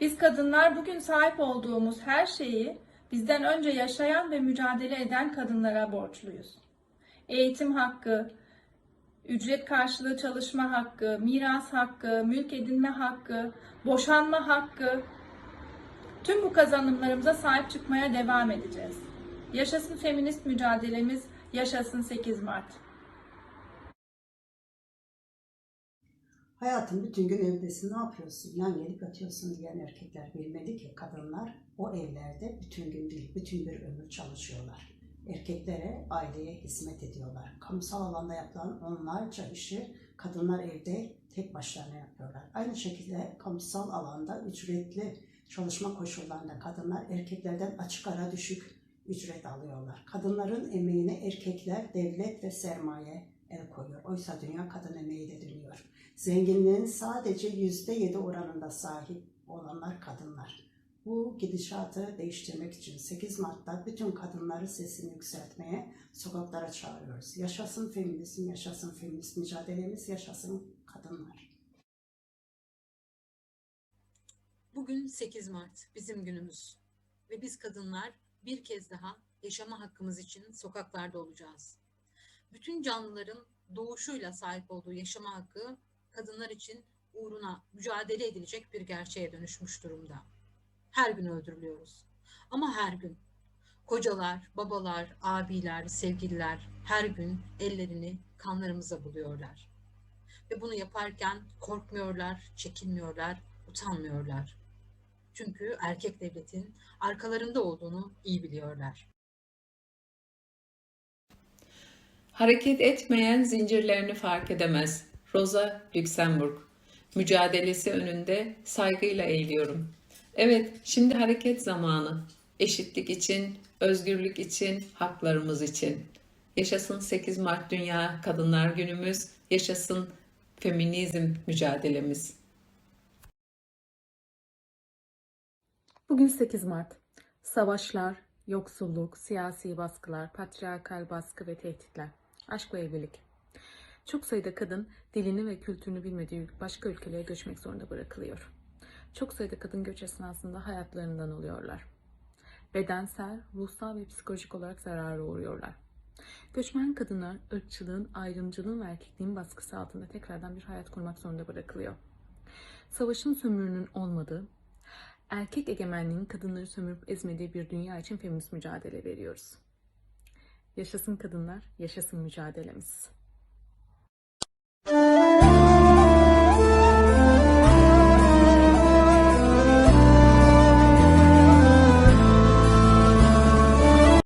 Biz kadınlar bugün sahip olduğumuz her şeyi bizden önce yaşayan ve mücadele eden kadınlara borçluyuz. Eğitim hakkı, ücret karşılığı çalışma hakkı, miras hakkı, mülk edinme hakkı, boşanma hakkı, tüm bu kazanımlarımıza sahip çıkmaya devam edeceğiz. Yaşasın feminist mücadelemiz, yaşasın 8 Mart. Hayatın bütün gün evdesin ne yapıyorsun? Yan gelip yatıyorsun diyen erkekler bilmeli ki kadınlar o evlerde bütün gün değil, bütün bir ömür çalışıyorlar. Erkeklere, aileye hizmet ediyorlar. Kamusal alanda yapılan onlarca işi kadınlar evde tek başlarına yapıyorlar. Aynı şekilde kamusal alanda ücretli çalışma koşullarında kadınlar erkeklerden açık ara düşük ücret alıyorlar. Kadınların emeğine erkekler, devlet ve sermaye el koyuyor. Oysa dünya kadın emeği de dönüyor. Zenginliğin sadece yüzde yedi oranında sahip olanlar kadınlar. Bu gidişatı değiştirmek için 8 Mart'ta bütün kadınları sesini yükseltmeye sokaklara çağırıyoruz. Yaşasın feminizm, yaşasın feminist mücadelemiz, yaşasın kadınlar. Bugün 8 Mart bizim günümüz ve biz kadınlar bir kez daha yaşama hakkımız için sokaklarda olacağız. Bütün canlıların doğuşuyla sahip olduğu yaşama hakkı kadınlar için uğruna mücadele edilecek bir gerçeğe dönüşmüş durumda. Her gün öldürülüyoruz. Ama her gün kocalar, babalar, abiler, sevgililer her gün ellerini kanlarımıza buluyorlar. Ve bunu yaparken korkmuyorlar, çekinmiyorlar, utanmıyorlar. Çünkü erkek devletin arkalarında olduğunu iyi biliyorlar. Hareket etmeyen zincirlerini fark edemez. Rosa Luxemburg. Mücadelesi önünde saygıyla eğiliyorum. Evet, şimdi hareket zamanı. Eşitlik için, özgürlük için, haklarımız için. Yaşasın 8 Mart Dünya Kadınlar Günümüz, yaşasın feminizm mücadelemiz. Bugün 8 Mart. Savaşlar, yoksulluk, siyasi baskılar, patriarkal baskı ve tehditler. Aşk ve evlilik. Çok sayıda kadın dilini ve kültürünü bilmediği başka ülkelere göçmek zorunda bırakılıyor. Çok sayıda kadın göç esnasında hayatlarından oluyorlar. Bedensel, ruhsal ve psikolojik olarak zarara uğruyorlar. Göçmen kadınlar ırkçılığın, ayrımcılığın ve erkekliğin baskısı altında tekrardan bir hayat kurmak zorunda bırakılıyor. Savaşın sömürünün olmadığı, erkek egemenliğin kadınları sömürüp ezmediği bir dünya için feminist mücadele veriyoruz. Yaşasın kadınlar, yaşasın mücadelemiz.